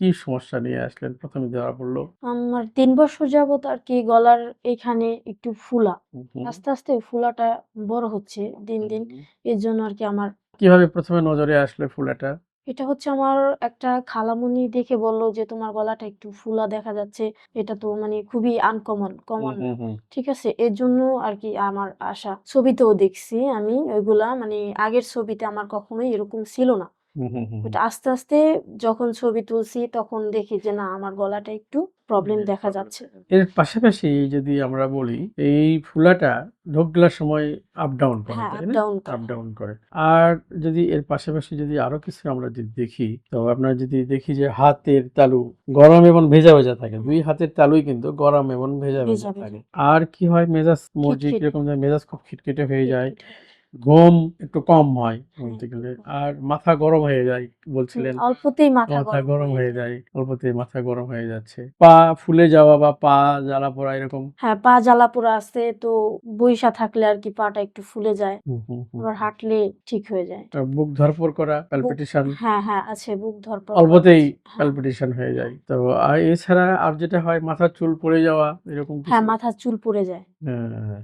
কি সমস্যা নিয়ে আসলেন? প্রথমে ধরা পড়ল আমার তিন বছর যাবত আর কি গলার এখানে একটু ফুলা। আস্তে আস্তে ফুলাটা বড় হচ্ছে দিন দিন। এর জন্য আর কি আমার কীভাবে প্রথমে নজরে আসলে ফুলাটা? এটা হচ্ছে আমার একটা খালামুনি দেখে বলল যে তোমার গলাটা একটু ফুলা দেখা যাচ্ছে। এটা তো মানে খুবই আনকমন কমন ঠিক আছে? এর জন্য আর কি আমার আশা। ছবিতেও দেখছি আমি ওইগুলা। মানে আগের ছবিতে আমার কখনোই এরকম ছিল না। ওটা আস্তে আস্তে যখন ছবি তুলছি তখন দেখি যে না আমার গলাটা একটু প্রবলেম দেখা যাচ্ছে। এর পাশাপাশি যদি আমরা বলি এই ফুলাটা ঢোক গেলার সময় আপ ডাউন করে হ্যাঁ আপ ডাউন আপ করে। আর যদি এর পাশাপাশি যদি আরও কিছু আমরা যদি দেখি তো আপনার যদি দেখি যে হাতের তালু গরম এবং ভেজা ভেজা থাকে। দুই হাতের তালুই কিন্তু গরম এবং ভেজা ভেজা। থাকে। আর কি হয়? মেজাজ মসজিদ খিটখিটে। কীরকম যায় মেজাজ খুব খিটখিটে হয়ে যায়। ঘুম একটু কম হয় বলতে গেলে। আর মাথা গরম হয়ে যায় বলছিলেন। অল্পতেই মাথা গরম হয়ে যায়। অল্পতেই মাথা গরম হয়ে যাচ্ছে। পা ফুলে যাওয়া বা পা জ্বালা পোড়া এরকম? হ্যাঁ পা জ্বালা পোড়া আছে তো বইসা থাকলে আর কি পাটা একটু ফুলে যায়। আবার হাঁটলে ঠিক হয়ে যায়। বুক ধরপড় করা প্যালপিটেশন হ্যাঁ হ্যাঁ আছে বুক ধরপড় অল্পতেই হ্যাঁ। প্যালপিটেশন হয়ে যায়। তো আর এছাড়া আর যেটা হয় মাথার চুল পড়ে যাওয়া এরকম হ্যাঁ মাথার চুল পড়ে যায়। হ্যাঁ।